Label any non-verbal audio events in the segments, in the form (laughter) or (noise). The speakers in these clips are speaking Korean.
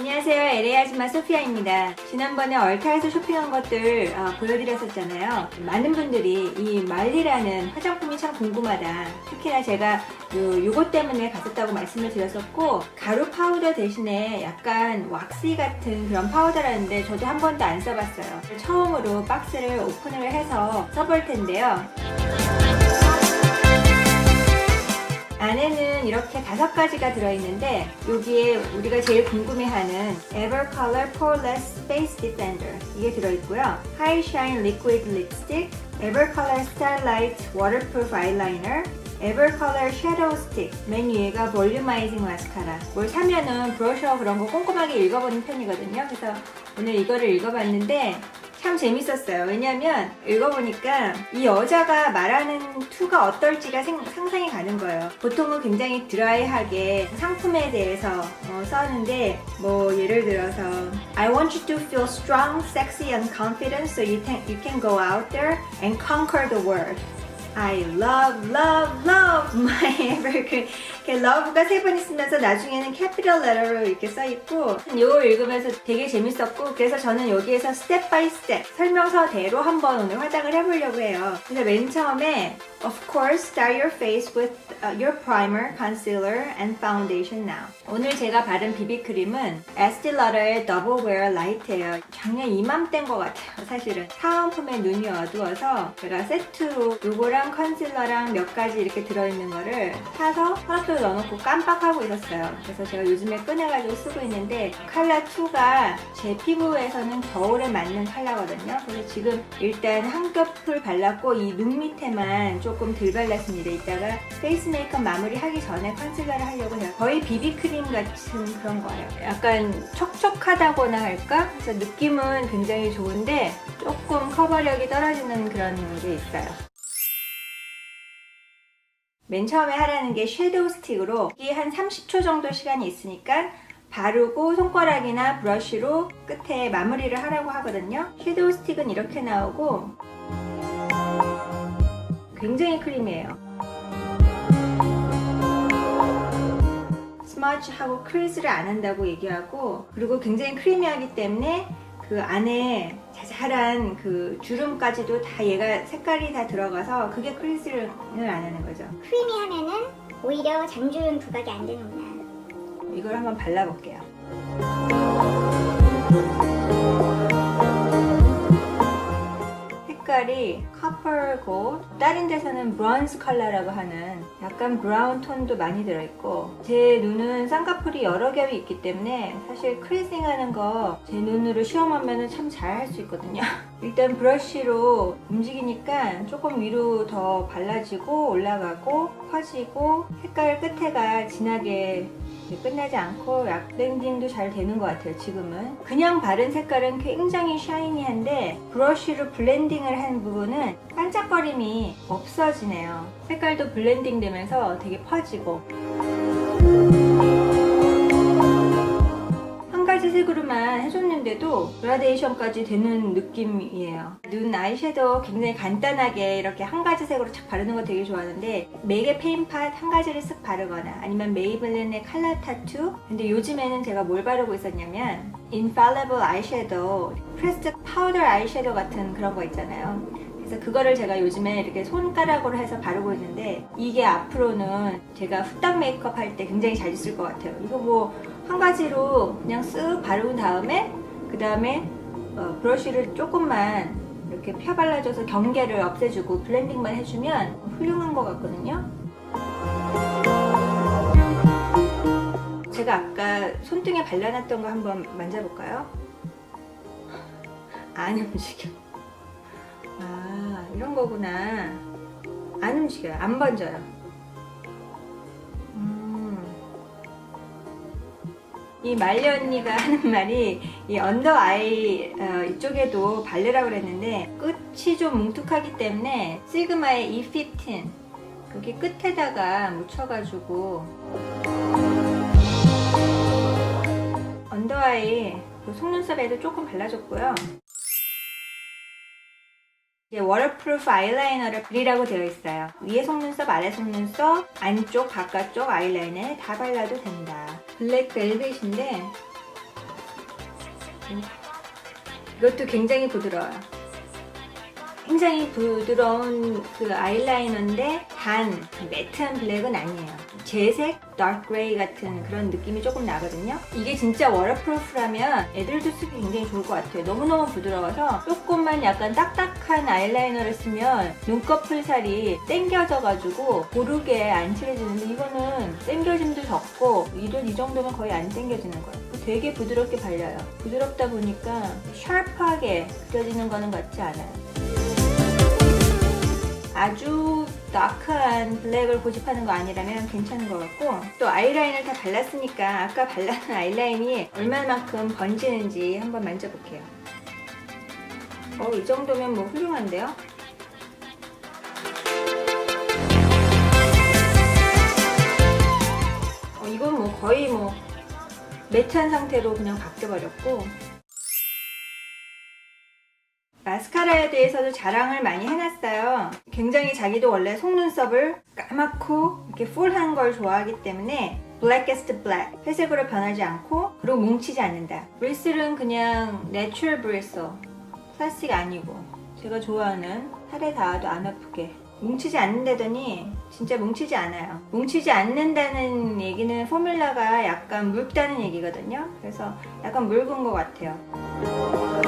안녕하세요. LA 아줌마 소피아입니다. 지난번에 얼타에서 쇼핑한 것들 어, 보여드렸었잖아요. 많은 분들이 이 말리라는 화장품이 참 궁금하다. 특히나 제가 요, 요거 때문에 갔었다고 말씀을 드렸었고 가루 파우더 대신에 약간 왁시 같은 그런 파우더라는데 저도 한 번도 안 써봤어요. 처음으로 박스를 오픈을 해서 써볼 텐데요. 안에는 이렇게 다섯 가지가 들어있는데 여기에 우리가 제일 궁금해하는 Evercolor Poreless Face Defender 이게 들어있고요. High Shine Liquid Lipstick, Evercolor Starlight Waterproof Eyeliner, Evercolor Shadow Stick 맨 위에가 볼륨아이징 마스카라 뭘 사면은 브러셔 그런 거 꼼꼼하게 읽어보는 편이거든요. 그래서 오늘 이거를 읽어봤는데 참 재밌었어요. 왜냐면 읽어보니까 이 여자가 말하는 투가 어떨지가 생- 상상이 가는 거예요. 보통은 굉장히 드라이하게 상품에 대해서 어, 써는데 뭐 예를 들어서 I want you to feel strong, sexy and confident so you can, you can go out there and conquer the world. I love, love, love my (laughs) evergreen. 이렇게 love가 세 번 있으면서 나중에는 capital letter로 이렇게 써 있고 이걸 읽으면서 되게 재밌었고 그래서 저는 여기에서 step by step 설명서대로 한번 오늘 화장을 해보려고 해요. 그래서 맨 처음에 Of course, start your face with uh, your primer, concealer, and foundation now. 오늘 제가 바른 비비크림은 Estee Lauder의 Double Wear Light예요. 작년 이맘때인 것 같아요, 사실은. 사은품에 눈이 어두워서 제가 세트로 요거랑 컨실러랑 몇 가지 이렇게 들어있는 거를 사서 화장도에 넣어놓고 깜빡하고 있었어요. 그래서 제가 요즘에 꺼내가지고 쓰고 있는데 칼라 2가 제 피부에서는 겨울에 맞는 컬러거든요. 그래서 지금 일단 한 겹을 발랐고 이 눈 밑에만 조금 덜 발랐습니다. 이따가 페이스 메이크업 마무리 하기 전에 컨실러를 하려고 해요. 거의 비비크림 같은 그런 거예요. 약간 촉촉하다거나 할까? 그래서 느낌은 굉장히 좋은데 조금 커버력이 떨어지는 그런 게 있어요. 맨 처음에 하라는 게 섀도우 스틱으로 이게 한 30초 정도 시간이 있으니까 바르고 손가락이나 브러쉬로 끝에 마무리를 하라고 하거든요. 섀도우 스틱은 이렇게 나오고 굉장히 크림이에요. 스머지하고 크리즈를 안 한다고 얘기하고 그리고 굉장히 크리미하기 때문에 그 안에 자잘한 그 주름까지도 다 얘가 색깔이 다 들어가서 그게 크리즈를 안 하는 거죠. 크리미하면은 오히려 장주름 부각이 안 되는구나. 이걸 한번 발라볼게요. 색깔이 골 다른 데서는 브론즈 컬러라고 하는 약간 브라운 톤도 많이 들어있고 제 눈은 쌍꺼풀이 여러 겹이 있기 때문에 사실 크리징 하는 거 제 눈으로 시험하면 참 잘 할 수 있거든요. (laughs) 일단 브러쉬로 움직이니까 조금 위로 더 발라지고 올라가고 커지고 색깔 끝에가 진하게 끝나지 않고 약 블렌딩도 잘 되는 것 같아요 지금은. 그냥 바른 색깔은 굉장히 샤이니한데 브러쉬로 블렌딩을 한 부분은 반짝거림이 없어지네요. 색깔도 블렌딩 되면서 되게 퍼지고 가지 색으로만 해줬는데도 그라데이션까지 되는 느낌이에요. 눈 아이섀도우 굉장히 간단하게 이렇게 한 가지 색으로 착 바르는 거 되게 좋아하는데 맥의 페인팟 한 가지를 쓱 바르거나 아니면 메이블린의 칼라 타투 근데 요즘에는 제가 뭘 바르고 있었냐면 Infallible 아이섀도우 프레스트 파우더 아이섀도우 같은 그런 거 있잖아요. 그래서 그거를 제가 요즘에 이렇게 손가락으로 해서 바르고 있는데 이게 앞으로는 제가 후딱 메이크업 할 때 굉장히 잘쓸것 같아요. 이거 뭐 한 가지로 그냥 쓱 바른 다음에 그 다음에 어, 브러쉬를 조금만 이렇게 펴 발라줘서 경계를 없애주고 블렌딩만 해주면 훌륭한 것 같거든요. 제가 아까 손등에 발라놨던 거 한번 만져볼까요? 안 움직여. 아, 이런 거구나. 안 움직여요. 안 번져요. 이 말리 언니가 (laughs) 하는 말이 이 언더 아이 어, 이쪽에도 바르라고 그랬는데 끝이 좀 뭉툭하기 때문에 시그마의 E15 여기 끝에다가 묻혀가지고 언더 아이 그 속눈썹에도 조금 발라줬고요. 이제 워터프루프 아이라이너를 그리라고 되어 있어요. 위에 속눈썹, 아래 속눈썹, 안쪽, 바깥쪽 아이라이너에 다 발라도 된다. 블랙 벨벳인데 이것도 굉장히 부드러워요. 굉장히 부드러운 그 아이라이너인데 단 매트한 블랙은 아니에요. 재색, dark gray 같은 그런 느낌이 조금 나거든요. 이게 진짜 워터프루프라면 애들도 쓰기 굉장히 좋을 것 같아요. 너무너무 부드러워서 조금만 약간 딱딱한 아이라이너를 쓰면 눈꺼풀 살이 땡겨져가지고 고르게 안 칠해지는데 이거는 땡겨짐도 적고 이런 이 정도면 거의 안 땡겨지는 거예요. 되게 부드럽게 발려요. 부드럽다 보니까 샤프하게 그려지는 거는 같지 않아요. 아주 다크한 블랙을 고집하는 거 아니라면 괜찮은 것 같고 또 아이라인을 다 발랐으니까 아까 발랐던 아이라인이 얼마만큼 번지는지 한번 만져볼게요. 어, 이 정도면 뭐 훌륭한데요? 어, 이건 뭐 거의 뭐 매트한 상태로 그냥 바뀌어버렸고 마스카라에 대해서도 자랑을 많이 해놨어요. 굉장히 자기도 원래 속눈썹을 까맣고 이렇게 풀한 걸 좋아하기 때문에 blackest black 회색으로 변하지 않고 그리고 뭉치지 않는다. 브리슬은 그냥 내추럴 브리슬 플라스틱 아니고 제가 좋아하는 살에 닿아도 안 아프게 뭉치지 않는다더니 진짜 뭉치지 않아요. 뭉치지 않는다는 얘기는 포뮬라가 약간 묽다는 얘기거든요. 그래서 약간 묽은 것 같아요.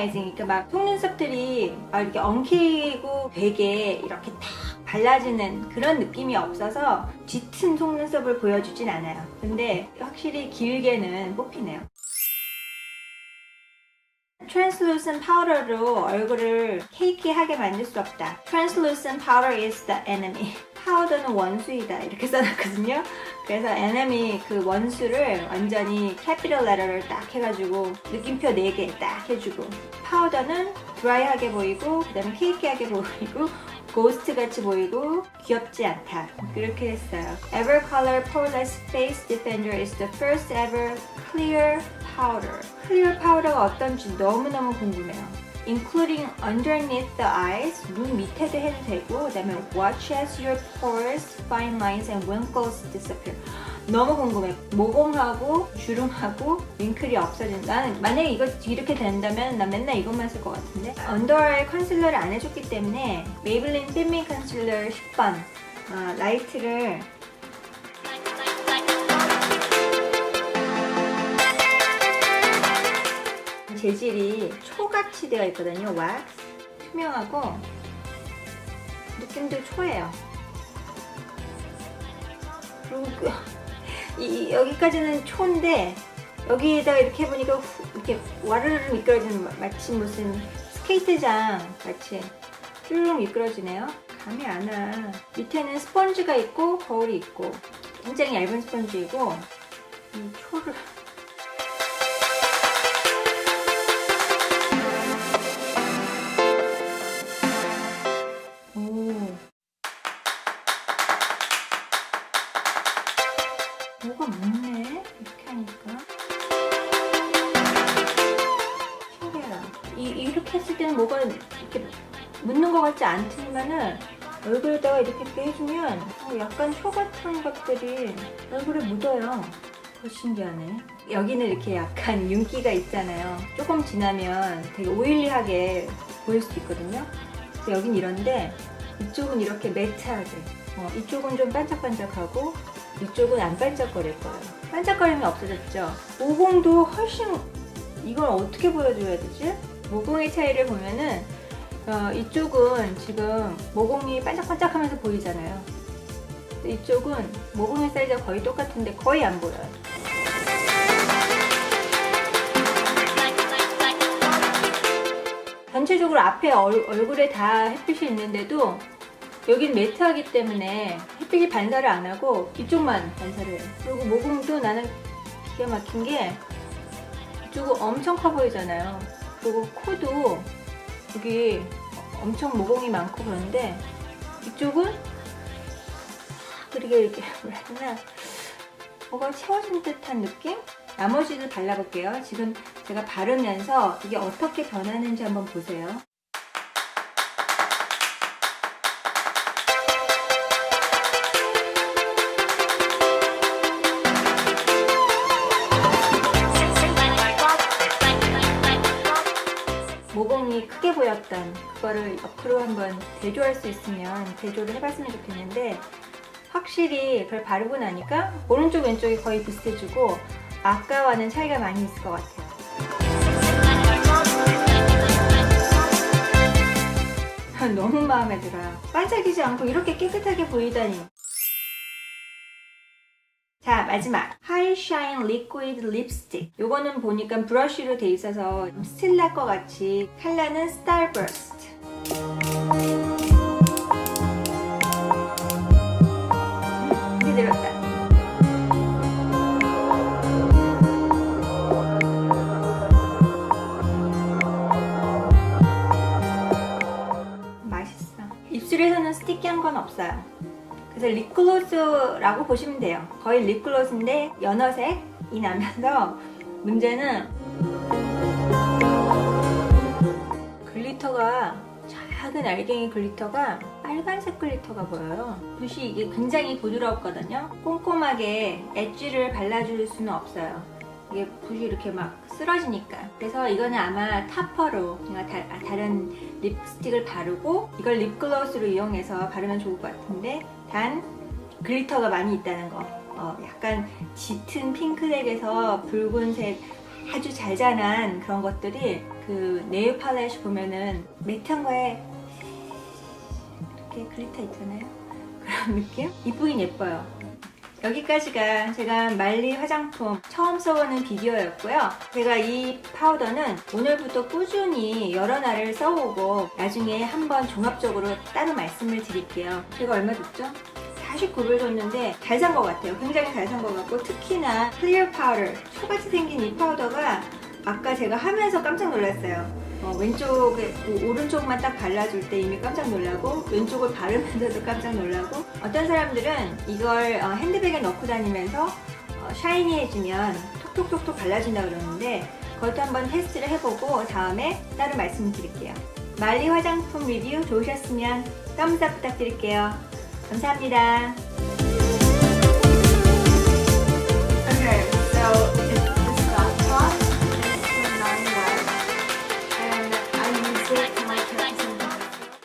볼륨아이징, 그러니까 막 속눈썹들이 막 이렇게 엉키고 되게 이렇게 탁 발라지는 그런 느낌이 없어서 짙은 속눈썹을 보여주진 않아요. 근데 확실히 길게는 뽑히네요. translucent 파우더로 얼굴을 케이키하게 만들 수 없다. translucent powder is the enemy. 파우더는 원수이다. 이렇게 (laughs) 써놨거든요. 그래서 enemy 그 원수를 완전히 캐피털 레터를 딱 해가지고 느낌표 4개 딱 해주고 파우더는 드라이하게 보이고 그 다음에 케이키하게 보이고 고스트 같이 보이고 귀엽지 않다. 그렇게 했어요. Evercolor Poreless Face Defender is the first ever clear powder. 클리어 파우더가 어떤지 너무너무 궁금해요. Including underneath the eyes, 눈 밑에도 해도 되고, 그 다음에 watch as your pores, fine lines and wrinkles disappear. 너무 궁금해. 모공하고 주름하고 윙클이 없어진다. 만약에 이거 이렇게 된다면 난 맨날 이것만 쓸 것 같은데. 언더아이 컨실러를 안 해줬기 때문에 메이블린 핀미 컨실러 10번 아, 라이트를 재질이 초같이 되어 있거든요. 왁스 투명하고 느낌도 초예요. 그리고 그- 이, 여기까지는 초인데 여기에다가 이렇게 해보니까 후- 이렇게 와르르 미끄러지는 마- 마치 무슨 스케이트장 같이 쭉 미끄러지네요. 감이 안 와. 밑에는 스펀지가 있고 거울이 있고 굉장히 얇은 스펀지이고 이 초를 묻는 것 같지 않지만은 얼굴에다가 이렇게, 해주면 어, 약간 초 같은 것들이 얼굴에 묻어요. 더 신기하네. 여기는 이렇게 약간 (laughs) 윤기가 있잖아요. 조금 지나면 되게 오일리하게 보일 수도 있거든요. 그래서 여긴 이런데 이쪽은 이렇게 매트하게 어, 이쪽은 좀 반짝반짝하고 이쪽은 안 반짝거릴 거예요 반짝거림이 없어졌죠 모공도 훨씬 이걸 어떻게 보여줘야 되지? 모공의 차이를 보면은 어, 이쪽은 지금 모공이 반짝반짝하면서 보이잖아요 이쪽은 모공의 사이즈가 거의 똑같은데 거의 안 보여요 전체적으로 앞에 얼, 얼굴에 다 햇빛이 있는데도 여긴 매트하기 때문에 햇빛이 반사를 안 하고 이쪽만 반사를 해요. 그리고 모공도 나는 기가 막힌 게 이쪽은 엄청 커 보이잖아요. 그리고 코도 여기 엄청 모공이 많고 그런데 이쪽은 그렇게 이렇게 뭐라 되나 뭐가 채워진 듯한 느낌? 나머지도 발라볼게요. 지금 제가 바르면서 이게 어떻게 변하는지 한번 보세요. 크게 보였던 그거를 옆으로 한번 대조할 수 있으면 대조를 해봤으면 좋겠는데 확실히 그걸 바르고 나니까 오른쪽 왼쪽이 거의 비슷해지고 아까와는 차이가 많이 있을 것 같아요. (laughs) 너무 마음에 들어요. 반짝이지 않고 이렇게 깨끗하게 보이다니. 자 마지막. 하이 샤인 리퀴드 립스틱 요거는 보니까 브러쉬로 돼 있어서 스틸 것 같이 컬러는 스타버스 그래서 립글로스라고 보시면 돼요. 거의 립글로스인데 연어색이 나면서 문제는 글리터가 작은 알갱이 글리터가 빨간색 글리터가 보여요. 붓이 이게 굉장히 부드럽거든요. 꼼꼼하게 엣지를 발라줄 수는 없어요. 이게 붓이 이렇게 막 쓰러지니까. 그래서 이거는 아마 타퍼로 제가 다, 아, 다른 립스틱을 바르고 이걸 립글로스로 이용해서 바르면 좋을 것 같은데 단 글리터가 많이 있다는 거. 어, 약간 짙은 핑크색에서 붉은색 아주 잘 자란 그런 것들이 그 네일 팔레트 보면은 매트한 거에 이렇게 글리터 있잖아요. (laughs) 그런 느낌? 이쁘긴 예뻐요. 여기까지가 제가 말리 화장품 처음 써보는 비디오였고요. 제가 이 파우더는 오늘부터 꾸준히 여러 날을 써보고 나중에 한번 종합적으로 따로 말씀을 드릴게요. 제가 얼마 줬죠? 49불 줬는데 잘 산 것 같아요. 굉장히 잘 산 것 같고 특히나 클리어 파우더, 초같이 생긴 이 파우더가 아까 제가 하면서 깜짝 놀랐어요. 어, 왼쪽에 그 오른쪽만 딱 발라줄 때 이미 깜짝 놀라고 왼쪽을 바르면서도 깜짝 놀라고 어떤 사람들은 이걸 어, 핸드백에 넣고 다니면서 어, 샤이니해지면 톡톡톡톡 발라준다 그러는데 그것도 한번 테스트를 해보고 다음에 따로 말씀드릴게요. 말리 화장품 리뷰 좋으셨으면 썸스업 부탁드릴게요. 감사합니다.